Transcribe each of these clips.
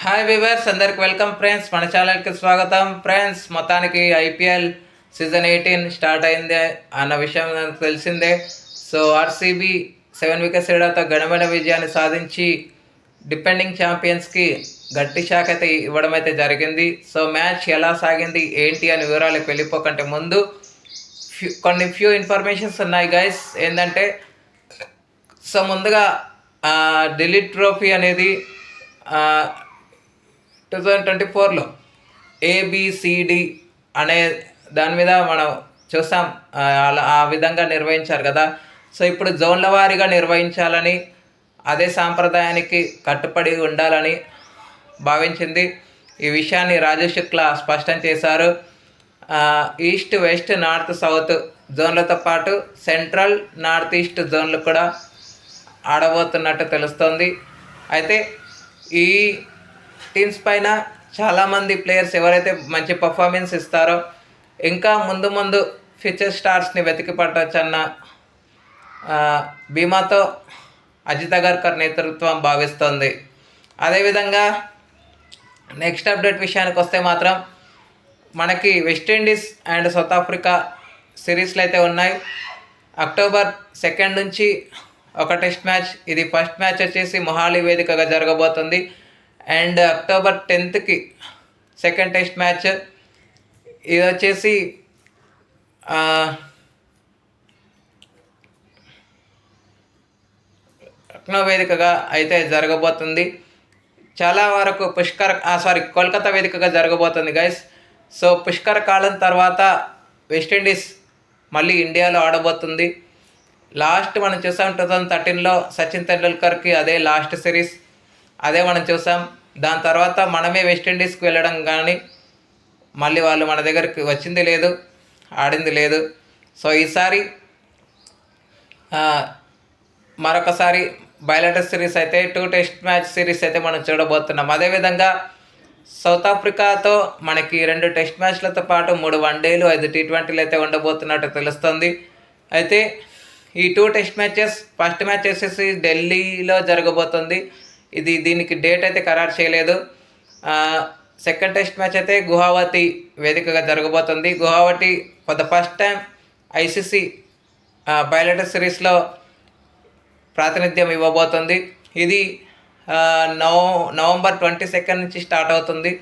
Hi viewers అందరికి welcome friends మన ఛానల్కి స్వాగతం. ఫ్రెండ్స్ మొత్తానికి ఐపీఎల్ సీజన్ ఎయిటీన్ స్టార్ట్ అయింది అన్న విషయం నాకు తెలిసిందే. సో ఆర్సీబీ సెవెన్ వికెట్స్ ఏడాతో ఘనమైన విజయాన్ని సాధించి డిపెండింగ్ ఛాంపియన్స్కి గట్టి షాక్ అయితే ఇవ్వడం అయితే జరిగింది. సో మ్యాచ్ ఎలా సాగింది ఏంటి అని వివరాలకు వెళ్ళిపోకంటే ముందు ఫ్యూ కొన్ని ఫ్యూ ఇన్ఫర్మేషన్స్ ఉన్నాయి గైస్ ఏంటంటే సో ముందుగా ఢిల్లీ ట్రోఫీ అనేది టూ థౌజండ్ ట్వంటీ ఫోర్లో ఏబిసిడి అనే దాని మీద మనం చూసాం అలా ఆ విధంగా నిర్వహించారు కదా. సో ఇప్పుడు జోన్ల వారీగా నిర్వహించాలని అదే సాంప్రదాయానికి కట్టుబడి ఉండాలని భావించింది. ఈ విషయాన్ని రాజేష్ శుక్లా స్పష్టం చేశారు. ఈస్ట్ వెస్ట్ నార్త్ సౌత్ జోన్లతో పాటు సెంట్రల్ నార్త్ ఈస్ట్ జోన్లు కూడా ఆడబోతున్నట్టు తెలుస్తోంది. అయితే ఈ టీమ్స్ పైన చాలామంది ప్లేయర్స్ ఎవరైతే మంచి పర్ఫార్మెన్స్ ఇస్తారో ఇంకా ముందు ముందు ఫ్యూచర్ స్టార్స్ని వెతికి పట్టచ్చన్న బీమాతో అజిత్ అగర్కర్ నేతృత్వం భావిస్తోంది. అదేవిధంగా నెక్స్ట్ అప్డేట్ విషయానికి వస్తే మాత్రం మనకి వెస్టిండీస్ అండ్ సౌత్ ఆఫ్రికా సిరీస్లు అయితే ఉన్నాయి. అక్టోబర్ సెకండ్ నుంచి ఒక టెస్ట్ మ్యాచ్ ఇది ఫస్ట్ మ్యాచ్ వచ్చేసి మొహాలి వేదికగా జరగబోతుంది. అండ్ అక్టోబర్ టెన్త్కి సెకండ్ టెస్ట్ మ్యాచ్. ఇది వచ్చేసి లక్నో వేదికగా అయితే జరగబోతుంది. చాలా వరకు పుష్కర్ సారీ కోల్కతా వేదికగా జరగబోతుంది గైస్ సో పుష్కర కాలం తర్వాత వెస్టిండీస్ మళ్ళీ ఇండియాలో ఆడబోతుంది. లాస్ట్ మనం చూసాం టూ థౌజండ్ థర్టీన్లో సచిన్ తెండూల్కర్కి అదే లాస్ట్ సిరీస్. అదే మనం చూసాం. దాని తర్వాత మనమే వెస్టిండీస్కి వెళ్ళడం కానీ మళ్ళీ వాళ్ళు మన దగ్గరికి వచ్చింది లేదు ఆడింది లేదు. సో ఈసారి మరొకసారి బయలటర్ సిరీస్ అయితే టూ టెస్ట్ మ్యాచ్ సిరీస్ అయితే మనం చూడబోతున్నాం. అదేవిధంగా సౌత్ ఆఫ్రికాతో మనకి రెండు టెస్ట్ మ్యాచ్లతో పాటు మూడు వన్డేలు ఐదు టీ ట్వంటీలు అయితే ఉండబోతున్నట్టు తెలుస్తుంది. అయితే ఈ two test matches first match వచ్చేసి ఢిల్లీలో జరగబోతుంది. ఇది దీనికి డేట్ అయితే ఖరారు చేయలేదు. సెకండ్ టెస్ట్ మ్యాచ్ అయితే గుహావతి వేదికగా జరగబోతుంది. Guwahati for the first time ICC pilot సిరీస్లో ప్రాతినిధ్యం ఇవ్వబోతుంది. ఇది నవ నవంబర్ ట్వంటీ సెకండ్ నుంచి స్టార్ట్ అవుతుంది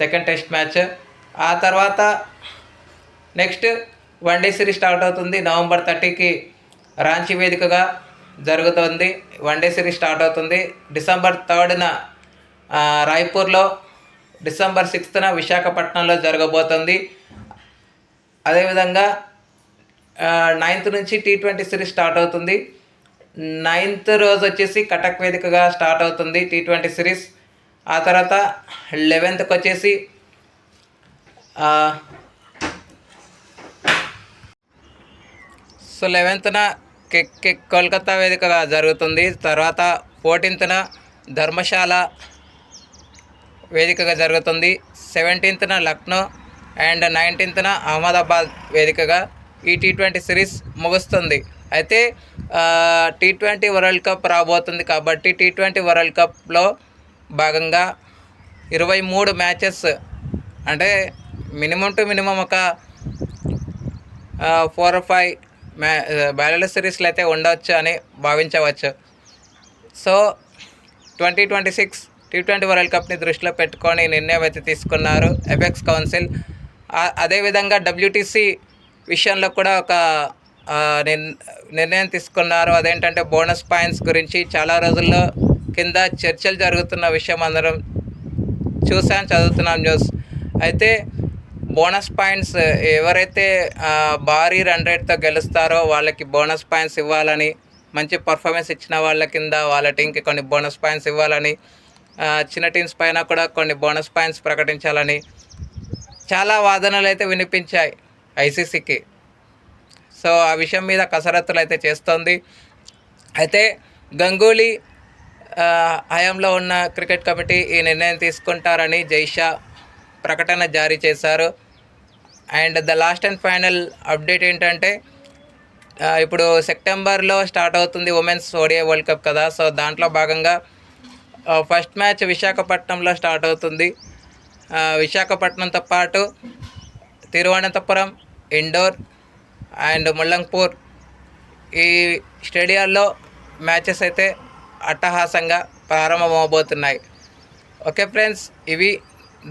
సెకండ్ టెస్ట్ మ్యాచ్ ఆ తర్వాత next one day series start అవుతుంది నవంబర్ థర్టీకి రాంచీ వేదికగా. జరుగుతుంది. వన్ డే సిరీస్ స్టార్ట్ అవుతుంది. డిసెంబర్ థర్డ్న రాయ్పూర్లో డిసెంబర్ సిక్స్త్న విశాఖపట్నంలో జరగబోతుంది. అదేవిధంగా నైన్త్ నుంచి టీ ట్వంటీ సిరీస్ స్టార్ట్ అవుతుంది. నైన్త్ రోజు వచ్చేసి కటక్ వేదికగా స్టార్ట్ అవుతుంది టీ ట్వంటీ సిరీస్. ఆ తర్వాత లెవెన్త్కి వచ్చేసి సో లెవెన్త్న కోల్కతా వేదికగా జరుగుతుంది. తర్వాత ఫోర్టీన్త్న ధర్మశాల వేదికగా జరుగుతుంది. సెవెంటీన్త్న లక్నో అండ్ నైన్టీన్త్న అహ్మదాబాద్ వేదికగా ఈ టీ ట్వంటీ సిరీస్ ముగుస్తుంది. అయితే టీ ట్వంటీ వరల్డ్ కప్ రాబోతుంది కాబట్టి టీ ట్వంటీ వరల్డ్ కప్లో భాగంగా ఇరవై మూడు మ్యాచెస్ అంటే మినిమం టు మినిమం ఒక ఫోర్ ఫైవ్ మ్యా బ్యాలెన్స్ సిరీస్లు అయితే ఉండవచ్చు అని భావించవచ్చు. So twenty twenty six T twenty world కప్ని దృష్టిలో పెట్టుకొని నిర్ణయం అయితే తీసుకున్నారు ఎఫెక్స్ కౌన్సిల్. అదేవిధంగా డబ్ల్యూటీసీ విషయంలో కూడా ఒక నిర్ణయం తీసుకున్నారు. అదేంటంటే బోనస్ పాయింట్స్ గురించి చాలా రోజుల్లో కింద చర్చలు జరుగుతున్న విషయం అందరం చూసాం చదువుతున్నాం న్యూస్. అయితే బోనస్ పాయింట్స్ ఎవరైతే భారీ రన్ రేట్తో గెలుస్తారో వాళ్ళకి బోనస్ పాయింట్స్ ఇవ్వాలని మంచి పర్ఫార్మెన్స్ ఇచ్చిన వాళ్ళ కింద వాళ్ళ టీంకి కొన్ని బోనస్ పాయింట్స్ ఇవ్వాలని చిన్న టీమ్స్ పైన కూడా కొన్ని బోనస్ పాయింట్స్ ప్రకటించాలని చాలా వాదనలు అయితే వినిపించాయి ఐసీసీకి. సో ఆ విషయం మీద కసరత్తులు అయితే చేస్తోంది. అయితే గంగూలీ హయాంలో ఉన్న క్రికెట్ కమిటీ ఈ నిర్ణయం తీసుకుంటారని జైషా ప్రకటన జారీ చేశారు. And the last and final update ఏంటంటే ఇప్పుడు సెప్టెంబర్లో స్టార్ట్ అవుతుంది ఉమెన్స్ ఓడియా వరల్డ్ కప్ కదా. సో దాంట్లో భాగంగా ఫస్ట్ మ్యాచ్ విశాఖపట్నంలో స్టార్ట్ అవుతుంది. విశాఖపట్నంతో పాటు తిరువనంతపురం ఇండోర్ అండ్ ముల్లంపూర్ ఈ స్టేడియాల్లో మ్యాచెస్ అయితే అట్టహాసంగా ప్రారంభమవబోతున్నాయి. ఓకే ఫ్రెండ్స్ ఇవి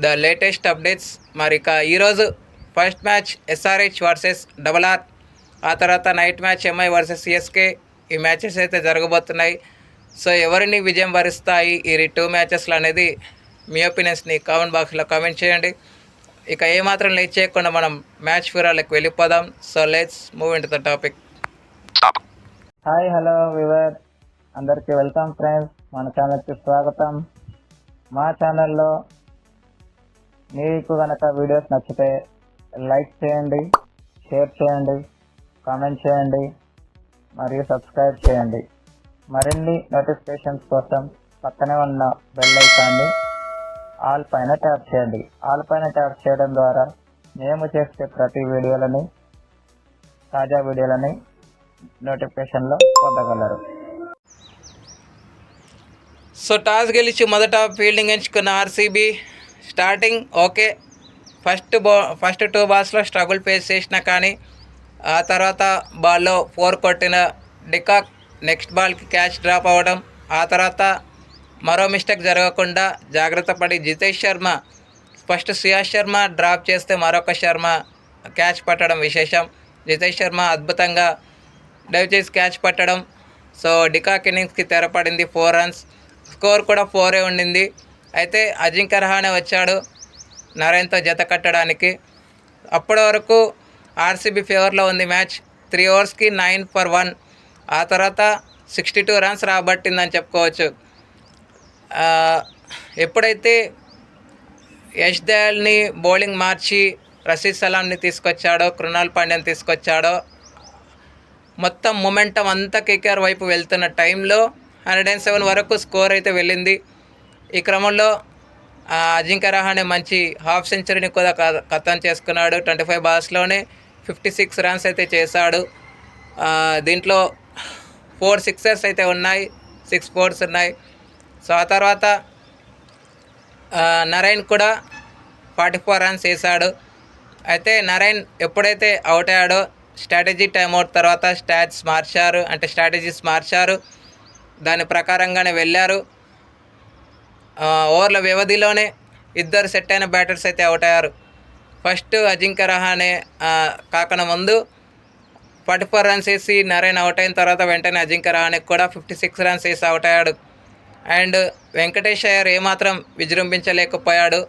ద లేటెస్ట్ అప్డేట్స్. మరి ఇక ఈరోజు first match SRH versus double R. ఆ తర్వాత night match MI versus CSK ఈ మ్యాచెస్ అయితే జరగబోతున్నాయి. సో ఎవరిని విజయం వరిస్తాయి ఈ టూ మ్యాచెస్లు అనేది మీ ఒపీనియన్స్ని కామెంట్ బాక్స్లో కామెంట్ చేయండి. ఇక ఏమాత్రం లేట్ చేయకుండా మనం మ్యాచ్ వివరాలకు వెళ్ళిపోదాం. So let's move into the topic hi hello viewer అందరికీ వెల్కమ్ ఫ్రెండ్స్ మన ఛానల్కి స్వాగతం. మా ఛానల్లో మీకు కనుక వీడియోస్ నచ్చితే లైక్ చేయండి షేర్ చేయండి కామెంట్ చేయండి మరియు సబ్స్క్రైబ్ చేయండి. మరిన్ని నోటిఫికేషన్స్ కోసం పక్కనే ఉన్న బెల్ ఐకాన్ని ఆల్ పైన ట్యాప్ చేయండి. ఆల్ పైన ట్యాప్ చేయడం ద్వారా మేము చేసే ప్రతి వీడియోలని తాజా వీడియోలని నోటిఫికేషన్లో పొందగలరు. సో టాస్ గెలిచి మొదట ఫీల్డింగ్ ఎంచుకున్న ఆర్సీబీ స్టార్టింగ్ ఓకే. ఫస్ట్ బా ఫస్ట్ టూ బాల్స్లో స్ట్రగుల్ ఫేస్ చేసినా కానీ ఆ తర్వాత బాల్లో ఫోర్ కొట్టిన డికాక్ నెక్స్ట్ బాల్కి క్యాచ్ డ్రాప్ అవ్వడం ఆ తర్వాత మరో మిస్టేక్ జరగకుండా జాగ్రత్త పడి జితేష్ శర్మ ఫస్ట్ సుయాష్ శర్మ డ్రాప్ చేస్తే మరొక శర్మ క్యాచ్ పట్టడం విశేషం. జితేష్ శర్మ అద్భుతంగా డైవ్ చేసి క్యాచ్ పట్టడం. సో డికాక్ ఇన్నింగ్స్కి తెరపడింది ఫోర్ రన్స్. స్కోర్ కూడా ఫోరే ఉండింది. అయితే అజింక్య రహానే వచ్చాడు నరేన్తో జత కట్టడానికి. అప్పటి వరకు ఆర్సీబీ ఫేవర్లో ఉంది మ్యాచ్. త్రీ ఓవర్స్కి నైన్ ఫర్ వన్. ఆ తర్వాత సిక్స్టీ టూ రన్స్ రాబట్టిందని చెప్పుకోవచ్చు. ఎప్పుడైతే యష్ దయాల్ని బౌలింగ్ మార్చి రషీద్ సలాంని తీసుకొచ్చాడో కృణాల్ పాండ్యని తీసుకొచ్చాడో మొత్తం మొమెంటం అంతా కేకేఆర్ వైపు వెళ్తున్న టైంలో హండ్రెడ్ అండ్ సెవెన్ వరకు స్కోర్ అయితే వెళ్ళింది. ఈ క్రమంలో అజింక్య రహానే మంచి హాఫ్ సెంచరీని కూడా కథం చేసుకున్నాడు. ట్వంటీ ఫైవ్ బాల్స్లోనే ఫిఫ్టీ సిక్స్ రన్స్ అయితే చేశాడు. దీంట్లో ఫోర్ సిక్సర్స్ అయితే ఉన్నాయి సిక్స్ ఫోర్స్ ఉన్నాయి. సో ఆ తర్వాత నరైన్ కూడా ఫార్టీ ఫోర్ రన్స్ వేశాడు అయితే నరైన్ ఎప్పుడైతే అవుట్ అయ్యాడో స్ట్రాటజీ టైమ్అవుట్ తర్వాత స్టాట్స్ మార్చారు. అంటే స్ట్రాటజీస్ మార్చారు. దాని ప్రకారంగానే వెళ్ళారు. ఓవర్ల వ్యవధిలోనే ఇద్దరు సెట్ అయిన బ్యాటర్స్ అయితే అవుట్ అయ్యారు. ఫస్ట్ అజింక్య రహానే కాకుండా కాకన ముందు ఫార్టీ ఫోర్ రన్స్ వేసి నరేన్ అవుట్ అయిన తర్వాత వెంటనే అజింక్య రహానే కూడా ఫిఫ్టీ సిక్స్ రన్స్ వేసి అవుట్ అయ్యాడు. అండ్ వెంకటేష్ అయ్యర్ ఏమాత్రం విజృంభించలేకపోయాడు.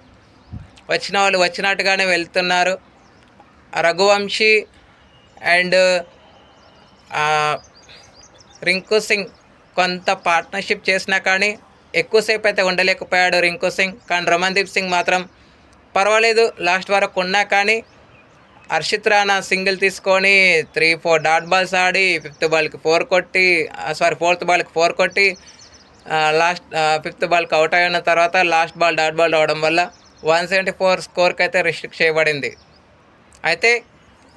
వచ్చిన వాళ్ళు వచ్చినట్టుగానే వెళ్తున్నారు. రఘువంశీ అండ్ రింకు సింగ్ కొంత పార్ట్నర్షిప్ చేసినా కానీ ఎక్కువసేపు అయితే ఉండలేకపోయాడు రింకు సింగ్. కానీ రమన్దీప్ సింగ్ మాత్రం పర్వాలేదు. లాస్ట్ వరకు ఉన్నా కానీ హర్షిత్ రాణా సింగిల్ తీసుకొని త్రీ ఫోర్ డాట్ బాల్స్ ఆడి ఫిఫ్త్ బాల్కి ఫోర్ కొట్టి సారీ ఫోర్త్ బాల్కి ఫోర్ కొట్టి లాస్ట్ ఫిఫ్త్ బాల్కి అవుట్ అయిన తర్వాత లాస్ట్ బాల్ డాట్ బాల్ అవడం వల్ల వన్ సెవెంటీ ఫోర్ స్కోర్కి అయితే రిస్ట్రిక్ట్ చేయబడింది. అయితే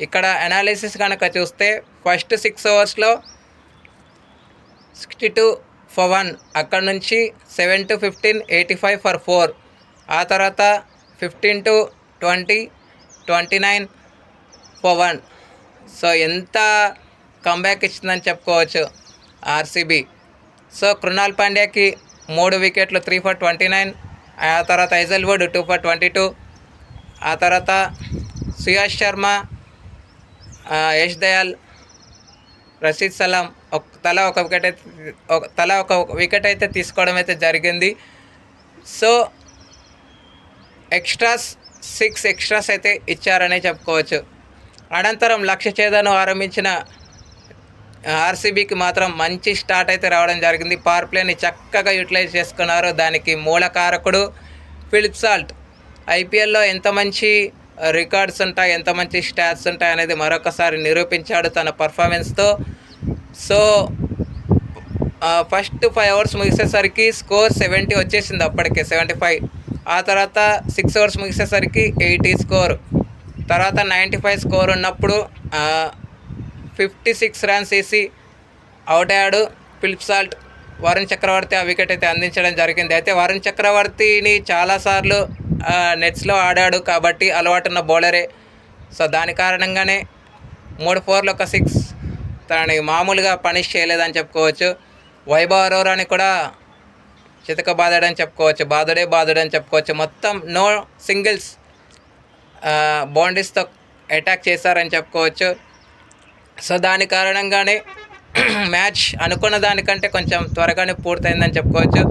ఇక్కడ అనాలిసిస్ కనుక చూస్తే ఫస్ట్ సిక్స్ ఓవర్స్లో సిక్స్టీ టూ ఫర్ వన్. అక్కడ నుంచి seven to fifteen eighty five for four. ఆ తర్వాత fifteen to twenty twenty nine for one. So ఎంత కంబ్యాక్ ఇచ్చిందని చెప్పుకోవచ్చు ఆర్సీబీ. సో కృణాల్ పాండ్యాకి మూడు వికెట్లు త్రీ ఫర్ ట్వంటీ నైన్ ఆ తర్వాత Hazlewood two for twenty two ఆ తర్వాత సుయాష్ శర్మ ఆ, యష్ దయాల్ రషీద్ సలాం ఒక తల ఒక వికెట్ అయితే ఒక తల ఒక వికెట్ అయితే తీసుకోవడం అయితే జరిగింది. సో ఎక్స్ట్రాస్ సిక్స్ ఎక్స్ట్రాస్ అయితే ఇచ్చారనే చెప్పుకోవచ్చు. అనంతరం లక్ష్య ఛేదను ఆరంభించిన ఆర్సీబీకి మాత్రం మంచి స్టార్ట్ అయితే రావడం జరిగింది. పవర్ ప్లేని చక్కగా యూటిలైజ్ చేసుకున్నారు దానికి మూల కారకుడు ఫిలిప్ సాల్ట్. ఐపీఎల్లో ఎంత మంచి రికార్డ్స్ ఉంటాయి ఎంత మంచి స్టాట్స్ ఉంటాయి అనేది మరొకసారి నిరూపించాడు తన పర్ఫార్మెన్స్తో. సో ఫస్ట్ ఫైవ్ అవర్స్ ముగిసేసరికి స్కోర్ సెవెంటీ వచ్చేసింది అప్పటికే సెవెంటీ ఫైవ్ ఆ తర్వాత సిక్స్ అవర్స్ ముగిసేసరికి ఎయిటీ స్కోర్ తర్వాత నైంటీ ఫైవ్ స్కోర్ ఉన్నప్పుడు ఫిఫ్టీ సిక్స్ రన్స్ వేసి అవుట్ అయ్యాడు ఫిలిప్ సాల్ట్ వరుణ్ చక్రవర్తి ఆ వికెట్ అయితే అందించడం జరిగింది. అయితే వరుణ్ చక్రవర్తిని చాలాసార్లు నెట్స్లో ఆడాడు కాబట్టి అలవాటున్న బౌలరే సో దాని కారణంగానే మూడు ఫోర్లు ఒక సిక్స్ తనని మామూలుగా పనిష్ చేయలేదని చెప్పుకోవచ్చు. వైభవ్ అరోరాని కూడా చితక బాధడని చెప్పుకోవచ్చు. బాధుడే బాధుడని చెప్పుకోవచ్చు. మొత్తం నో సింగిల్స్ బౌండరీస్తో అటాక్ చేశారని చెప్పుకోవచ్చు. సో దాని కారణంగానే మ్యాచ్ అనుకున్న దానికంటే కొంచెం త్వరగానే పూర్తయిందని చెప్పుకోవచ్చు.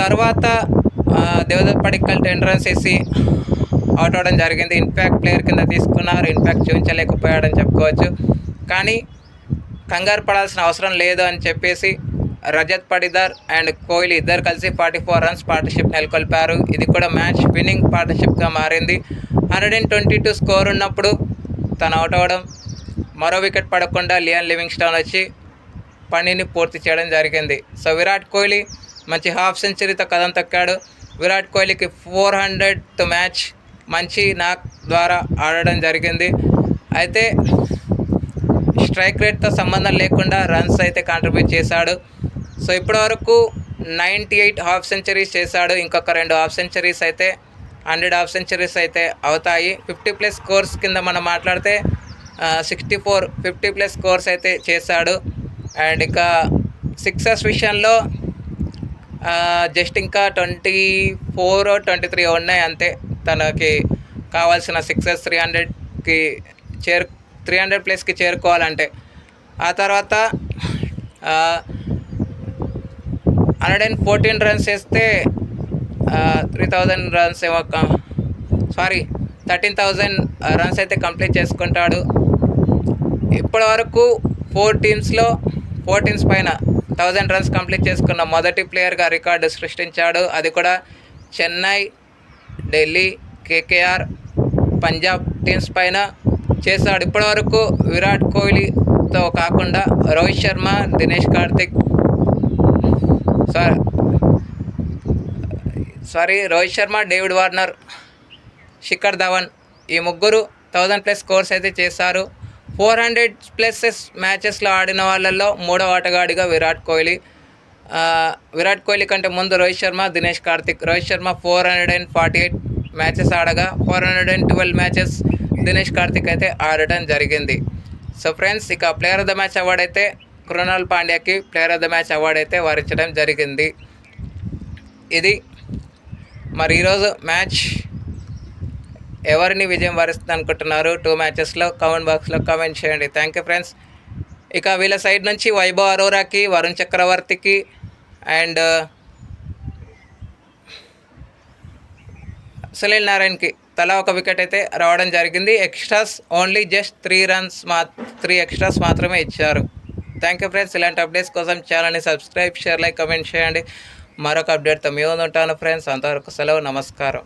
తర్వాత దేవదత్ పడిక్కల్ టెన్ వేసి అవుట్ అవ్వడం జరిగింది. ఇన్ఫ్యాక్ట్ ప్లేయర్ కింద తీసుకున్నారు. ఇన్ఫ్యాక్ట్ చూపించలేకపోయాడని చెప్పుకోవచ్చు. కానీ కంగారు పడాల్సిన అవసరం లేదు అని చెప్పేసి రజత్ పడిదార్ అండ్ కోహ్లీ ఇద్దరు కలిసి ఫార్టీ ఫోర్ రన్స్ పార్ట్నర్షిప్ నెలకొల్పారు. ఇది కూడా మ్యాచ్ విన్నింగ్ పార్ట్నర్షిప్గా మారింది. Hundred and twenty two score ఉన్నప్పుడు తను అవుట్ అవ్వడం మరో వికెట్ పడకుండా లియాన్ లివింగ్స్టోన్ వచ్చి పనిని పూర్తి చేయడం జరిగింది. సో విరాట్ కోహ్లీ మంచి హాఫ్ సెంచరీతో కథం తొక్కాడు. విరాట్ కోహ్లీకి ఫోర్ హండ్రెడ్ మ్యాచ్ మంచి నాక్ ద్వారా ఆడడం జరిగింది. అయితే స్ట్రైక్ రేట్తో సంబంధం లేకుండా రన్స్ అయితే కాంట్రిబ్యూట్ చేశాడు. సో ఇప్పటివరకు నైంటీ ఎయిట్ హాఫ్ సెంచరీస్ చేశాడు. ఇంకొక రెండు హాఫ్ సెంచరీస్ అయితే హండ్రెడ్ హాఫ్ సెంచరీస్ అయితే అవుతాయి. ఫిఫ్టీ ప్లస్ స్కోర్స్ కింద మనం మాట్లాడితే sixty four fifty plus scores అయితే చేశాడు. అండ్ ఇంకా సిక్సెస్ విషయంలో జస్ట్ ఇంకా ట్వంటీ ఫోర్ ట్వంటీ త్రీ ఉన్నాయి అంతే. తనకి కావాల్సిన సిక్సెస్ త్రీ హండ్రెడ్కి చేరు త్రీ హండ్రెడ్ ప్లస్కి చేరుకోవాలంటే. ఆ తర్వాత హండ్రెడ్ అండ్ ఫోర్టీన్ రన్స్ వేస్తే త్రీ థౌజండ్ రన్స్ ఏమో సారీ థర్టీన్ థౌజండ్ రన్స్ అయితే కంప్లీట్ చేసుకుంటాడు. ఇప్పటి వరకు ఫోర్ టీమ్స్లో ఫోర్ టీమ్స్ పైన థౌజండ్ రన్స్ కంప్లీట్ చేసుకున్న మొదటి ప్లేయర్గా రికార్డు సృష్టించాడు. అది కూడా చెన్నై ఢిల్లీ కేకేఆర్ పంజాబ్ టీమ్స్ పైన చేశాడు. ఇప్పటివరకు విరాట్ కోహ్లీతో కాకుండా Rohit Sharma Dinesh Karthik. Sorry sorry Rohit Sharma David Warner Shikhar Dhawan. ఈ ముగ్గురు థౌజండ్ ప్లస్ స్కోర్స్ అయితే చేశారు. ఫోర్ హండ్రెడ్ ప్లస్ మ్యాచెస్లో ఆడిన వాళ్ళల్లో మూడవ ఆటగాడిగా విరాట్ కోహ్లీ. విరాట్ కోహ్లీ కంటే ముందు Rohit Sharma Dinesh Karthik. Rohit Sharma four hundred and forty eight matches ఆడగా four hundred and twelve matches Dinesh Karthik అయితే ఆడటం జరిగింది. సో ఫ్రెండ్స్ ఇక player of the match award అయితే Krunal పాండ్యాకి player of the match award అయితే వరించడం జరిగింది. ఇది మరి ఈరోజు మ్యాచ్ ఎవరిని విజయం వరిస్తుంది అనుకుంటున్నారు? టూ మ్యాచెస్లో కామెంట్ బాక్స్లో కామెంట్ చేయండి. Thank you friends. ఇక వీళ్ళ సైడ్ నుంచి వైభవ్ అరోరాకి వరుణ్ చక్రవర్తికి అండ్ సునీల్ నారాయణ్కి. తలా ఒక వికెట్ అయితే రావడం జరిగింది. Extras only just three runs మా త్రీ ఎక్స్ట్రాస్ మాత్రమే ఇచ్చారు. థ్యాంక్ యూ ఫ్రెండ్స్ ఇలాంటి అప్డేట్స్ కోసం ఛానల్ని సబ్స్క్రైబ్ షేర్ లైక్ కమెంట్ చేయండి. మరొక అప్డేట్తో మీ ఉంటాను ఫ్రెండ్స్ అంతవరకు సెలవు నమస్కారం.